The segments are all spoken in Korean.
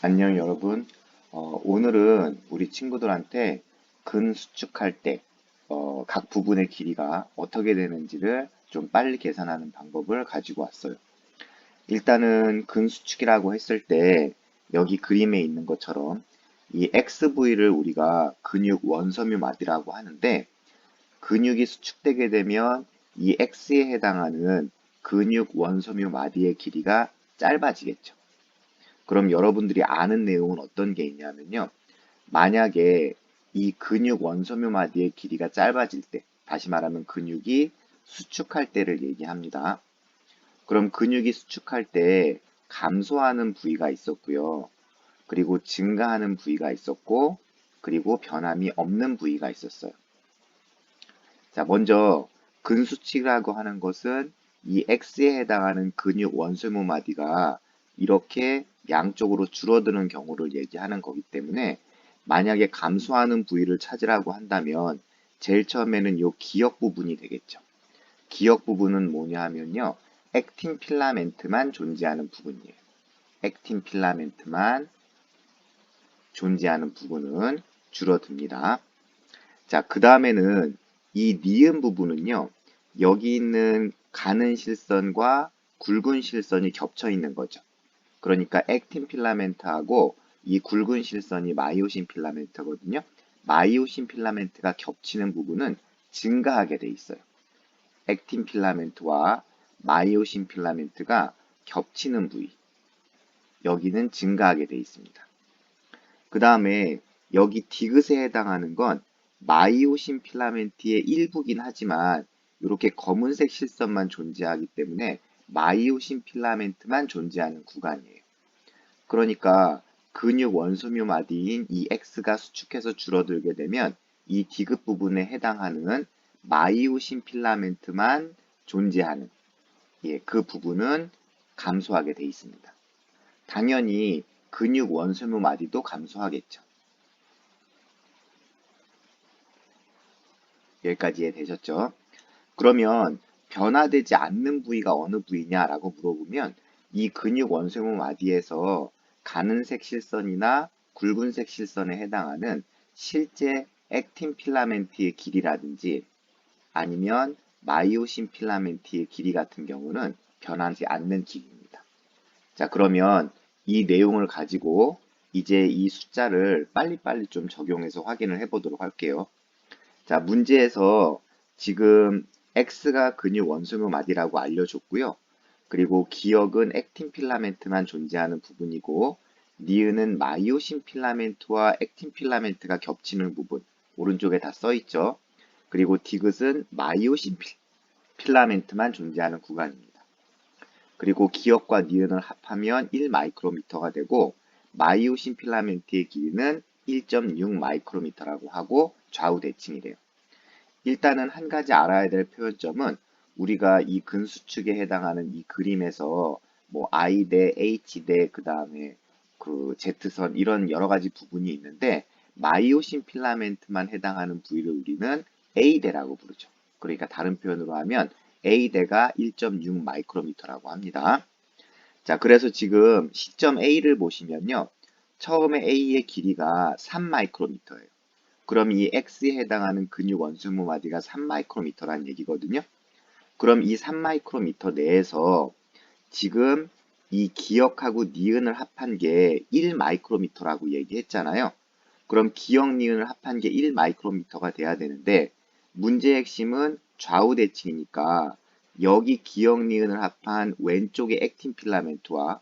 안녕 여러분. 어, 오늘은 우리 친구들한테 근 수축할 때, 어, 각 부분의 길이가 어떻게 되는지를 좀 빨리 계산하는 방법을 가지고 왔어요. 일단은 근 수축이라고 했을 때 여기 그림에 있는 것처럼 이 XV를 우리가 근육 원섬유 마디라고 하는데 근육이 수축되게 되면 이 X에 해당하는 근육 원섬유 마디의 길이가 짧아지겠죠. 그럼 여러분들이 아는 내용은 어떤 게 있냐면요. 만약에 이 근육 원섬유 마디의 길이가 짧아질 때, 다시 말하면 근육이 수축할 때를 얘기합니다. 그럼 근육이 수축할 때 감소하는 부위가 있었고요. 그리고 증가하는 부위가 있었고, 그리고 변함이 없는 부위가 있었어요. 자, 먼저 근수축이라고 하는 것은 이 X에 해당하는 근육 원소모 마디가 이렇게 양쪽으로 줄어드는 경우를 얘기하는 거기 때문에 만약에 감소하는 부위를 찾으라고 한다면 제일 처음에는 이 기역 부분이 되겠죠. 기역 부분은 뭐냐 하면요. 액틴 필라멘트만 존재하는 부분이에요. 액틴 필라멘트만 존재하는 부분은 줄어듭니다. 자, 그 다음에는 이 니은 부분은요. 여기 있는 가는 실선과 굵은 실선이 겹쳐 있는 거죠. 그러니까 액틴 필라멘트하고 이 굵은 실선이 마이오신 필라멘트거든요. 마이오신 필라멘트가 겹치는 부분은 증가하게 돼 있어요. 액틴 필라멘트와 마이오신 필라멘트가 겹치는 부위. 여기는 증가하게 돼 있습니다. 그 다음에 여기 디귿에 해당하는 건 마이오신 필라멘트의 일부긴 하지만 이렇게 검은색 실선만 존재하기 때문에 마이오신 필라멘트만 존재하는 구간이에요. 그러니까 근육 원소묘 마디인 이 X가 수축해서 줄어들게 되면 이 디귿 부분에 해당하는 마이오신 필라멘트만 존재하는 예, 그 부분은 감소하게 돼 있습니다. 당연히 근육 원소묘 마디도 감소하겠죠. 여기까지 이해되셨죠? 그러면 변화되지 않는 부위가 어느 부위냐라고 물어보면 이 근육 원쇄모 마디에서 가는색 실선이나 굵은색 실선에 해당하는 실제 액틴 필라멘트의 길이라든지 아니면 마이오신 필라멘트의 길이 같은 경우는 변하지 않는 길이입니다. 자, 그러면 이 내용을 가지고 이제 이 숫자를 빨리빨리 좀 적용해서 확인을 해보도록 할게요. 자, 문제에서 지금 X가 근육 원소모 마디라고 알려줬고요. 그리고 기억은 액틴 필라멘트만 존재하는 부분이고 니은은 마이오신 필라멘트와 액틴 필라멘트가 겹치는 부분 오른쪽에 다 써있죠. 그리고 디귿은 마이오신 필라멘트만 존재하는 구간입니다. 그리고 기억과 니은을 합하면 1 마이크로미터가 되고 마이오신 필라멘트의 길이는 1.6 마이크로미터라고 하고 좌우 대칭이래요. 일단은 한 가지 알아야 될 표현점은 우리가 이 근수축에 해당하는 이 그림에서 뭐 I 대 H 대그 다음에 그 Z선 이런 여러 가지 부분이 있는데 마이오신 필라멘트만 해당하는 부위를 우리는 A대라고 부르죠. 그러니까 다른 표현으로 하면 A대가 1.6 마이크로미터라고 합니다. 자, 그래서 지금 시점 A를 보시면요. 처음에 A의 길이가 3 마이크로미터예요. 그럼 이 X에 해당하는 근육 원수무 마디가 3마이크로미터라는 얘기거든요. 그럼 이 3마이크로미터 내에서 지금 이 기억하고 니은을 합한 게 1마이크로미터라고 얘기했잖아요. 그럼 기억 니은을 합한 게 1마이크로미터가 돼야 되는데 문제의 핵심은 좌우 대칭이니까 여기 기억 니은을 합한 왼쪽의 액틴 필라멘트와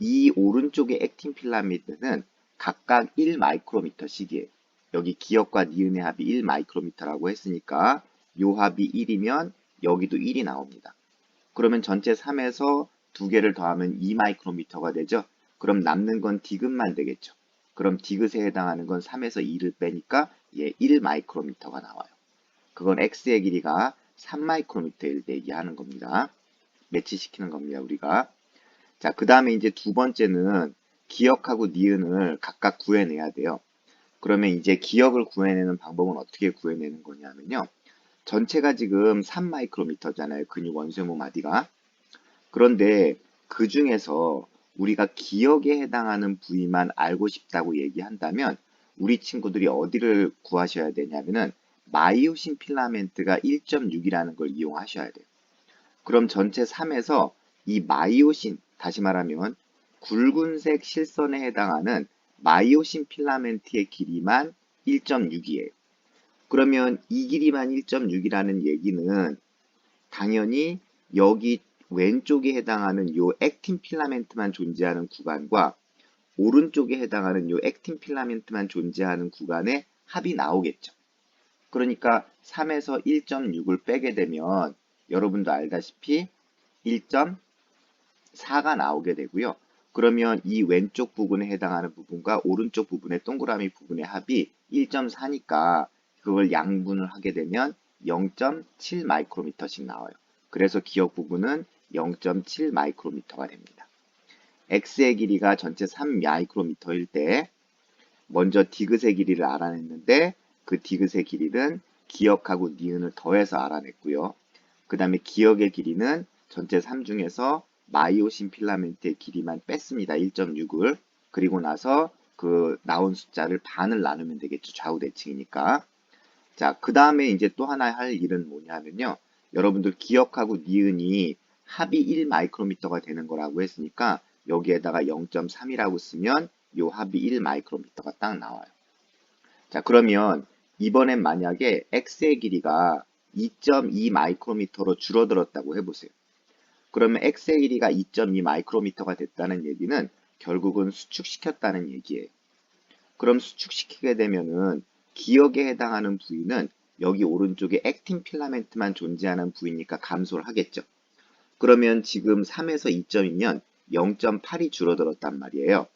이 오른쪽의 액틴 필라멘트는 각각 1마이크로미터씩이에요. 여기 기억과 니은의 합이 1 마이크로미터라고 했으니까 요 합이 1이면 여기도 1이 나옵니다. 그러면 전체 3에서 두 개를 더하면 2 마이크로미터가 되죠. 그럼 남는 건 디귿만 되겠죠. 그럼 디귿에 해당하는 건 3에서 2를 빼니까 예, 1 마이크로미터가 나와요. 그건 x의 길이가 3 마이크로미터일 때 얘기하는 겁니다. 매치시키는 겁니다, 우리가. 자, 그 다음에 이제 두 번째는 기억하고 니은을 각각 구해내야 돼요. 그러면 이제 기억을 구해내는 방법은 어떻게 구해내는 거냐면요. 전체가 지금 3 마이크로미터잖아요. 근육 원쇄모 마디가. 그런데 그 중에서 우리가 기억에 해당하는 부위만 알고 싶다고 얘기한다면 우리 친구들이 어디를 구하셔야 되냐면은 마이오신 필라멘트가 1.6이라는 걸 이용하셔야 돼요. 그럼 전체 3에서 이 마이오신, 다시 말하면 굵은색 실선에 해당하는 마이오신 필라멘트의 길이만 1.6이에요. 그러면 이 길이만 1.6이라는 얘기는 당연히 여기 왼쪽에 해당하는 요 액틴 필라멘트만 존재하는 구간과 오른쪽에 해당하는 요 액틴 필라멘트만 존재하는 구간의 합이 나오겠죠. 그러니까 3에서 1.6을 빼게 되면 여러분도 알다시피 1.4가 나오게 되고요. 그러면 이 왼쪽 부분에 해당하는 부분과 오른쪽 부분의 동그라미 부분의 합이 1.4니까 그걸 양분을 하게 되면 0.7 마이크로미터씩 나와요. 그래서 기억 부분은 0.7 마이크로미터가 됩니다. X의 길이가 전체 3 마이크로미터일 때 먼저 디귿의 길이를 알아냈는데 그 디귿의 길이는 기억하고 니은을 더해서 알아냈고요. 그 다음에 기억의 길이는 전체 3 중에서 마이오신 필라멘트의 길이만 뺐습니다. 1.6을. 그리고 나서 그 나온 숫자를 반을 나누면 되겠죠. 좌우 대칭이니까. 자, 그 다음에 이제 또 하나 할 일은 뭐냐면요. 여러분들 기억하고 니은이 합이 1 마이크로미터가 되는 거라고 했으니까 여기에다가 0.3이라고 쓰면 요 합이 1 마이크로미터가 딱 나와요. 자, 그러면 이번엔 만약에 x의 길이가 2.2 마이크로미터로 줄어들었다고 해보세요. 그러면 x의 길이가 2.2 마이크로미터가 됐다는 얘기는 결국은 수축시켰다는 얘기예요. 그럼 수축시키게 되면은 기억에 해당하는 부위는 여기 오른쪽에 액틴 필라멘트만 존재하는 부위니까 감소를 하겠죠. 그러면 지금 3에서 2점이면 0.8이 줄어들었단 말이에요.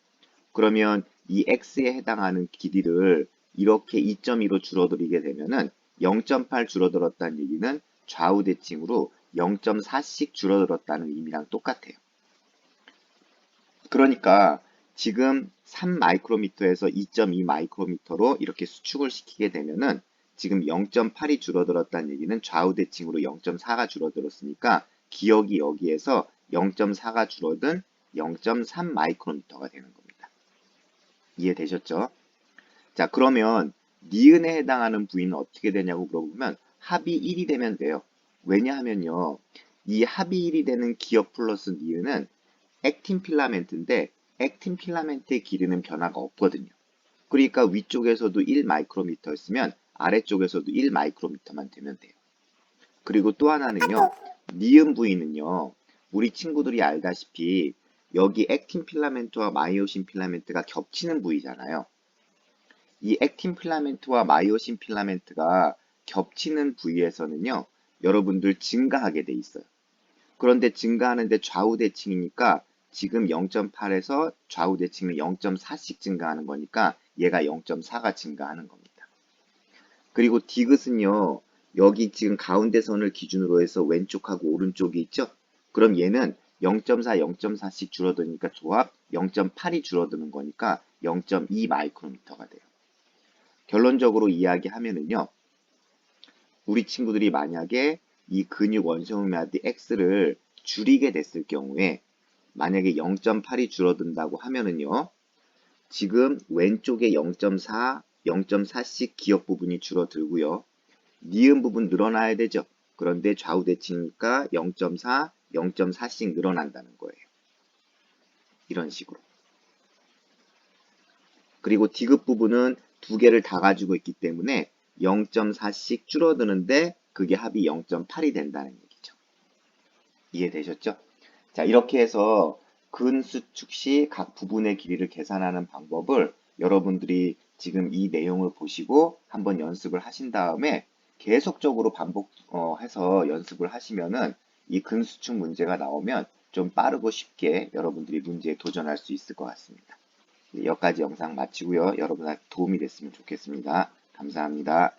그러면 이 x에 해당하는 길이를 이렇게 2.2로 줄어들이게 되면은 0.8 줄어들었다는 얘기는 좌우 대칭으로 0.4씩 줄어들었다는 의미랑 똑같아요. 그러니까 지금 3 마이크로미터에서 2.2 마이크로미터로 이렇게 수축을 시키게 되면은 지금 0.8이 줄어들었다는 얘기는 좌우 대칭으로 0.4가 줄어들었으니까 기억이 여기에서 0.4가 줄어든 0.3 마이크로미터가 되는 겁니다. 이해되셨죠? 자, 그러면 니은에 해당하는 부위는 어떻게 되냐고 물어보면 합이 1이 되면 돼요. 왜냐하면요. 이 합이 1이 되는 기억 플러스 니은은 액틴 필라멘트인데 액틴 필라멘트의 길이는 변화가 없거든요. 그러니까 위쪽에서도 1 마이크로미터였으면 아래쪽에서도 1 마이크로미터만 되면 돼요. 그리고 또 하나는요. 니은 부위는요. 우리 친구들이 알다시피 여기 액틴 필라멘트와 마이오신 필라멘트가 겹치는 부위잖아요. 이 액틴 필라멘트와 마이오신 필라멘트가 겹치는 부위에서는요. 여러분들 증가하게 돼 있어요. 그런데 증가하는데 좌우 대칭이니까 지금 0.8에서 좌우 대칭은 0.4씩 증가하는 거니까 얘가 0.4가 증가하는 겁니다. 그리고 디귿은요. 여기 지금 가운데 선을 기준으로 해서 왼쪽하고 오른쪽이 있죠? 그럼 얘는 0.4, 0.4씩 줄어드니까 조합 0.8이 줄어드는 거니까 0.2 마이크로미터가 돼요. 결론적으로 이야기하면은요. 우리 친구들이 만약에 이 근육 원성음야디 X를 줄이게 됐을 경우에 만약에 0.8이 줄어든다고 하면은요. 지금 왼쪽에 0.4, 0.4씩 기억 부분이 줄어들고요. 니은 부분 늘어나야 되죠. 그런데 좌우 대칭이니까 0.4, 0.4씩 늘어난다는 거예요. 이런 식으로. 그리고 디귿 부분은 두 개를 다 가지고 있기 때문에 0.4씩 줄어드는데 그게 합이 0.8이 된다는 얘기죠. 이해되셨죠? 자, 이렇게 해서 근수축 시 각 부분의 길이를 계산하는 방법을 여러분들이 지금 이 내용을 보시고 한번 연습을 하신 다음에 계속적으로 반복해서 연습을 하시면은 이 근수축 문제가 나오면 좀 빠르고 쉽게 여러분들이 문제에 도전할 수 있을 것 같습니다. 여기까지 영상 마치고요. 여러분한테 도움이 됐으면 좋겠습니다. 감사합니다.